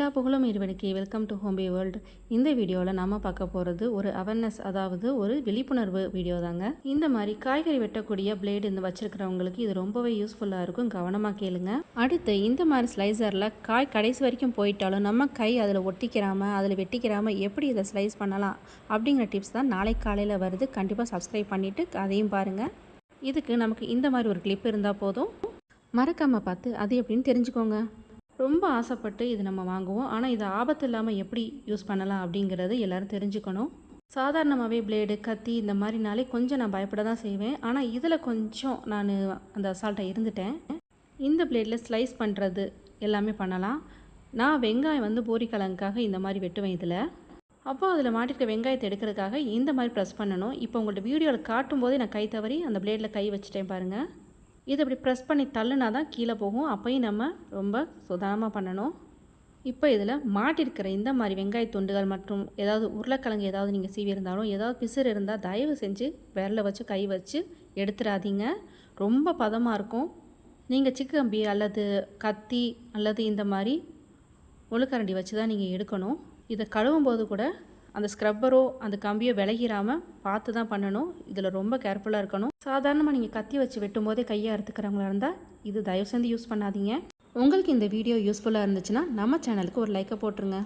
எல்லா புகழும் இறைவனுக்கு. வெல்கம் டு ஹோம்பி வேர்ல்டு இந்த வீடியோவில் நம்ம பார்க்க போகிறது ஒரு அவேர்னஸ் அதாவது ஒரு விழிப்புணர்வு வீடியோ தாங்க. இந்த மாதிரி காய்கறி வெட்டக்கூடிய பிளேடு இந்த வச்சுருக்கிறவங்களுக்கு இது ரொம்பவே யூஸ்ஃபுல்லாக இருக்கும். கவனமாக கேளுங்க. அடுத்து இந்த மாதிரி ஸ்லைசரில் காய் கடைசி வரைக்கும் போயிட்டாலும் நம்ம கை அதில் ஒட்டிக்கிறாமல் அதில் வெட்டிக்கிறாமல் எப்படி இதை ஸ்லைஸ் பண்ணலாம் அப்படிங்கிற டிப்ஸ் தான் நாளை காலையில் வருது. கண்டிப்பாக சப்ஸ்கிரைப் பண்ணிவிட்டு அதையும் பாருங்கள் இதுக்கு நமக்கு இந்த மாதிரி ஒரு கிளிப் இருந்தால் போதும். மறக்காமல் பார்த்து அது எப்படின்னு தெரிஞ்சுக்கோங்க. ரொம்ப ஆசைப்பட்டு இது நம்ம வாங்குவோம். ஆனால் இது ஆபத்து இல்லாமல் எப்படி யூஸ் பண்ணலாம் அப்படிங்கிறது எல்லோரும் தெரிஞ்சுக்கணும். சாதாரணமாகவே பிளேடு கத்தி இந்த மாதிரினாலே கொஞ்சம் நான் பயப்பட தான் செய்வேன். ஆனால் இதில் கொஞ்சம் நான் அந்த அசால்ட்டை இருந்துட்டேன். இந்த பிளேடில் ஸ்லைஸ் பண்ணுறது எல்லாமே பண்ணலாம். நான் வெங்காயம் வந்து பூரிக்கிழங்குக்காக இந்த மாதிரி வெட்டுவேன் இதில். அப்போ அதில் மாட்டிருக்க வெங்காயத்தை எடுக்கிறதுக்காக இந்த மாதிரி ப்ரெஸ் பண்ணணும். இப்போ உங்கள்ட்ட வீடியோவில் காட்டும் போதே நான் கை தவறி அந்த பிளேடில் கை வச்சுட்டேன் பாருங்கள் இது இப்படி ப்ரெஸ் பண்ணி தள்ளுனா தான் கீழே போகும். அப்பையும் நம்ம ரொம்ப சுதானமாக பண்ணணும். இப்போ இதில் மாட்டிருக்கிற இந்த மாதிரி வெங்காய துண்டுகள் மற்றும் ஏதாவது உருளைக்கிழங்கு ஏதாவது நீங்கள் சீவி இருந்தாலும் ஏதாவது பிசுறு இருந்தால் தயவு செஞ்சு விரலை வச்சு கை வச்சு எடுத்துடாதீங்க. ரொம்ப பதமாக இருக்கும். நீங்கள் சிக்கம்பி அல்லது கத்தி அல்லது இந்த மாதிரி ஒழுக்கரண்டி வச்சு தான் நீங்கள் எடுக்கணும். இதை கழுவும் போது கூட அந்த ஸ்க்ரப்பரோ அந்த கம்பியோ விலகிராமல் பார்த்து தான் பண்ணணும். இதில் ரொம்ப கேர்ஃபுல்லாக இருக்கணும். சாதாரணமாக நீங்கள் கத்தி வச்சு வெட்டும் போதே கையை அறுத்துக்கிறவங்களா இருந்தால் இது தயவு செஞ்சு யூஸ் பண்ணாதீங்க. உங்களுக்கு இந்த வீடியோ யூஸ்ஃபுல்லாக இருந்துச்சுன்னா நம்ம சேனலுக்கு ஒரு லைக்கை போட்டுருங்க.